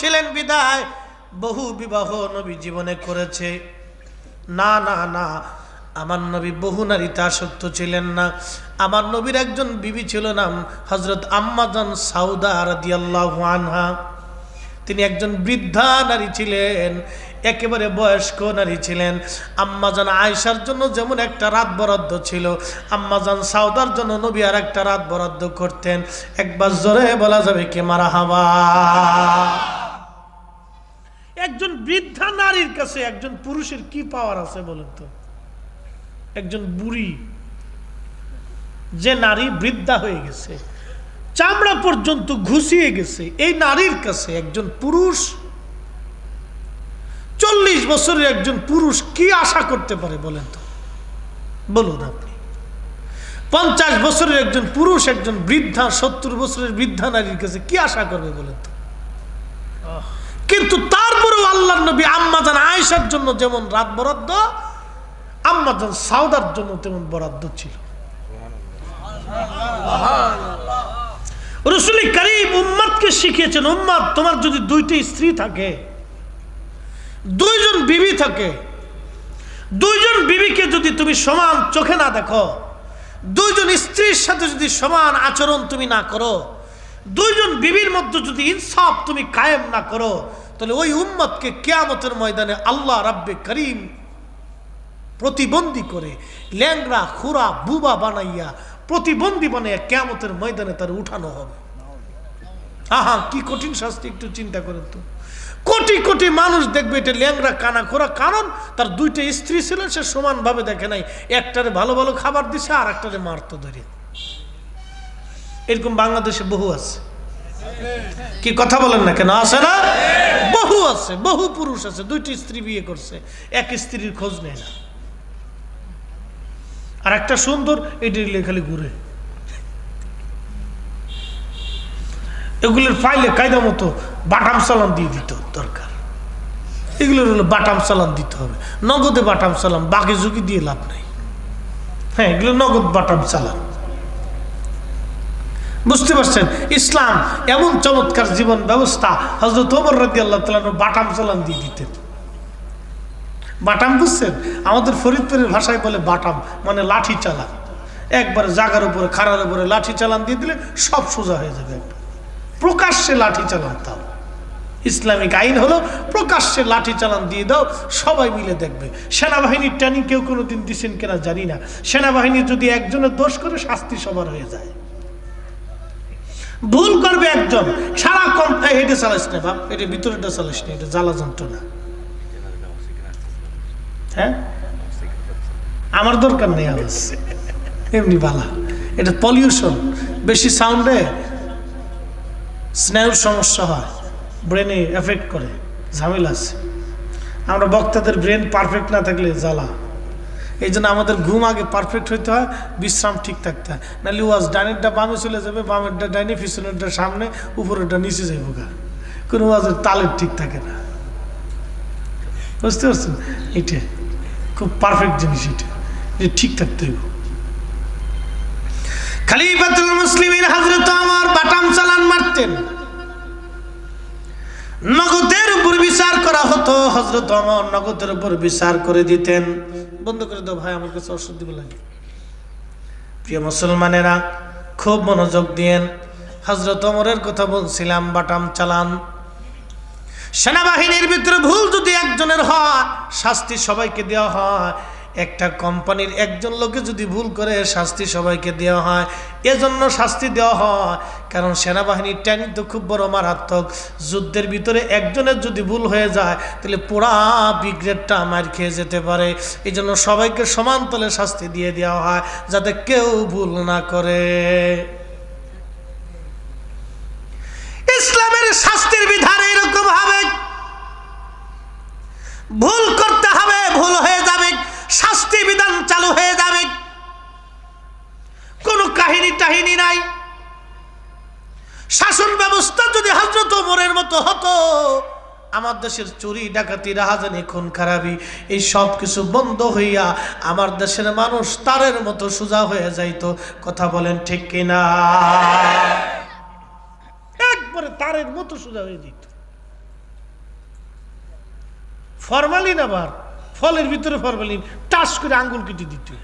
ছিলেন বিদায়। বহু বিবাহ নবী জীবনে করেছে। না না না, আমার নবী বহু নারী নারীতে আসক্ত ছিলেন না। আমার নবীর একজন বিবি ছিল নাম হজরত আম্মাজান সাউদা রাদিয়াল্লাহু আনহা। তিনি একজন বৃদ্ধা নারী ছিলেন, একেবারে বয়স্ক নারী ছিলেন। আম্মাজান আয়সার জন্য যেমন একটা রাত বরাদ্দ ছিল, আম্মাজান সাউদার জন্য নবী আর একটা রাত বরাদ্দ করতেন। একবার জোরে বলা যাবে কে মারা হাবা একজন বৃদ্ধা নারীর কাছে একজন পুরুষের কি পাওয়ার আছে বলেন তো? একজন বুড়ি, যে নারী বৃদ্ধা হয়ে গেছে, চামড়া পর্যন্ত ঘুষিয়ে গেছে, এই নারীর কাছে একজন পুরুষ, চল্লিশ বছরের একজন পুরুষ কি আশা করতে পারে বলেন তো? বলুন আপনি। পঞ্চাশ বছরের একজন পুরুষ, একজন বৃদ্ধা, সত্তর বছরের বৃদ্ধা নারীর কাছে কি আশা করবে বলেন তো? কিন্তু তারপরেও আল্লাহ নবী আম্মাজান আয়েশার জন্য যেমন রাত বরাদ্দ আম্মাজান সাউদার জন্য তেমন বরাদ্দ ছিল। রসুল করিম উম্মাদকে শিখিয়েছেন, উম্মাদ, তোমার যদি দুইটি স্ত্রী থাকে, দুইজন বিবি থাকে, দুইজন বিবিকে যদি তুমি সমান চোখে না দেখো, দুইজন স্ত্রীর সাথে যদি সমান আচরণ তুমি না করো দুইজন বিবির মধ্যে যদি ইনসাফ তুমি কায়েম না করো, তাহলে ওই উম্মতকে কেয়ামতের ময়দানে আল্লাহ রাব্বে করিম প্রতিবন্ধী করে ল্যাংরা খুরা, বুবা বানাইয়া প্রতিবন্ধী বানাইয়া কেয়ামতের ময়দানে তার উঠানো হবে। আহা, কি কঠিন শাস্তি, একটু চিন্তা করেন তো। কোটি কোটি মানুষ দেখবে এটা ল্যাংরা কানা, খোরা, কারণ তার দুইটা স্ত্রী ছিল সে সমানভাবে দেখে নাই। একটারে ভালো ভালো খাবার দিছে আর একটারে মারতো ধরে এরকম বাংলাদেশে বহু আছে। কি কথা বলেন না কেন? আছে না? বহু আছে, বহু পুরুষ আছে, দুইটি স্ত্রী বিয়ে করছে, এক স্ত্রীর খোঁজ নেয় না। আর একটা সুন্দর, এটি খালি ঘুরে। এগুলোর ফাইলে কায়দা মতো বাটাম সালাম দিয়ে দিত দরকার। এগুলোর হলো বাটাম সালাম দিতে হবে। নগদে বাটাম সালাম, বাকি ঝুঁকি দিয়ে লাভ নাই। হ্যাঁ এগুলো নগদ বাটাম সালাম। বুঝতে পারছেন? ইসলাম এমন চমৎকার জীবন ব্যবস্থা হজরত ওমর রাজি আল্লাহ তালানো বাটাম সালাম দিয়ে দিতেন। বাটাম বুঝছেন? আমাদের ফরিদপুরের ভাষায় বলে বাটাম মানে লাঠি চালান একবার জাগার উপরে, খাড়ার উপরে লাঠি চালান দিয়ে দিলে সব সোজা হয়ে যাবে একবার। প্রকাশ্যে লাঠি চালান তাও। ইসলামিক আইন হলো প্রকাশ্যে লাঠি চালান দিয়ে দাও, সবাই মিলে দেখবে। সেনাবাহিনীর ট্রেনিং কেউ কোনো দিন দিচ্ছেন কিনা জানি না। সেনাবাহিনী যদি একজনের দোষ করে, শাস্তি সবার হয়ে যায়। ভুল করবে একজন। সারাক্ষণ এটা চালাস না বাপ এটা ভিতরেটা চালাস না, এটা জ্বালা যন্ত্রণা। হ্যাঁ? আমার দরকার নেই আওয়াজ। এমনি বালা। এটা পলিউশন বেশি সাউন্ডে স্নায়ুর সমস্যা হয়। ব্রেনে এফেক্ট করে। ঝামেলা আছে। আমরা বক্তাদের ব্রেন পারফেক্ট না থাকলে জ্বালা। এই জন্য আমাদের ঘুম আগে পারফেক্ট হইতে হয়, বিশ্রাম ঠিক থাকতে হয়। নাহলে ওয়াজ ডাইনেরটা বামে চলে যাবে, বামেরটা ডাইনে, পিছনেরটা সামনে, উপরেরটা নিচে যাইব গা। কোনো ওয়াজের তালের ঠিক থাকে না। বুঝতে পারছেন? এটা খুব পারফেক্ট জিনিস এটা এটা ঠিক থাকতে হইব। খালিফাতুল মুসলিমিন হযরত আমার বাটাম চালান মারতেন। নগদের উপর বিচার করা হতো হজরত আমার নগদের উপর বিচার করে দিতেন। বন্ধ করে দাও, ভাই, আমার কাছে ওষুধ দিব লাগে। প্রিয় মুসলমানেরা, খুব মনোযোগ দিয়েন। হজরত অমরের কথা বলছিলাম, বাটাম চালান। সেনাবাহিনীর ভিতরে ভুল যদি একজনের হয়, শাস্তি সবাইকে দেওয়া হয়। একটা কোম্পানির একজন লোকে যদি ভুল করে শাস্তি সবাইকে দেওয়া হয়, এজন্য শাস্তি দেওয়া হয়। কারণ সেনাবাহিনীর ট্যানিং তো খুব বড় মারাত্মক। যুদ্ধের ভিতরে একজনের যদি ভুল হয়ে যায়, তাহলে পোড়া বিগ্রেডটা মার খেয়ে যেতে পারে। এই জন্য সবাইকে সমান তলে শাস্তি দিয়ে দেওয়া হয়, যাতে কেউ ভুল না করে ইসলামের শাস্তির বিধান এরকম হবে ভুল করতে হবে ভুল হয়ে যাবে শাস্তি বিধান চালু হয়ে যাবে কোনো কাহিনী টাহিনী নাই। শাসন ব্যবস্থা যদি হজরত ওমরের মতো হতো, আমার দেশের চুরি, ডাকাতি, রাহাজানি খুন খারাপি এই সব কিছু বন্ধ হইয়া আমার দেশের মানুষ তারের মতো সোজা হয়ে যাইত। কথা বলেন ঠিক কিনা? একবারে তারের মতো সোজা হয়ে যেত। ফরমালিন আবার, ফলের ভিতরে ফরমালিন টাচ করে আঙ্গুল কেটে দিতে।